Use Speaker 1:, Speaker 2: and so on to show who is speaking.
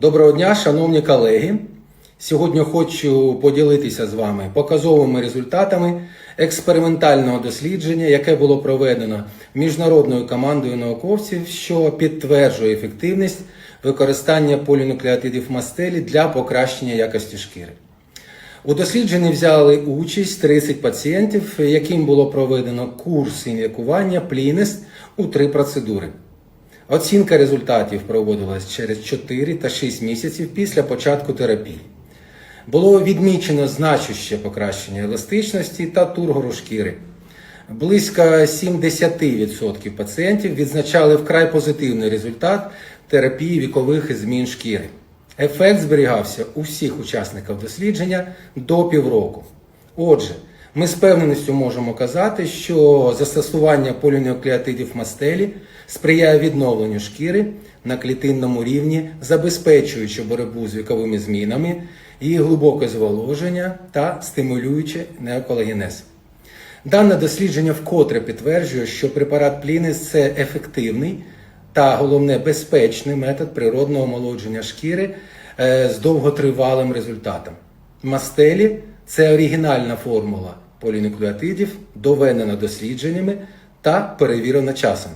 Speaker 1: Доброго дня, шановні колеги. Сьогодні хочу поділитися з вами показовими результатами експериментального дослідження, яке було проведено міжнародною командою науковців, що підтверджує ефективність використання полінуклеотидів мастелі для покращення якості шкіри. У дослідженні взяли участь 30 пацієнтів, яким було проведено курс лікування плінест у три процедури. Оцінка результатів проводилась через 4 та 6 місяців після початку терапії. Було відмічено значуще покращення еластичності та тургору шкіри. Близько 70% пацієнтів відзначали вкрай позитивний результат терапії вікових змін шкіри. Ефект зберігався у всіх учасників дослідження до півроку. Отже, ми з певненістю можемо казати, що застосування полінуклеотидів мастелі сприяє відновленню шкіри на клітинному рівні, забезпечуючи боротьбу з віковими змінами, її глибоке зволоження та стимулюючи неоколагенез. Дане дослідження вкотре підтверджує, що препарат Плінес це ефективний та головне безпечний метод природного омолодження шкіри е, з довготривалим результатом. Мастелі це оригінальна формула полінуклеотидів, доведена дослідженнями та перевірена часом.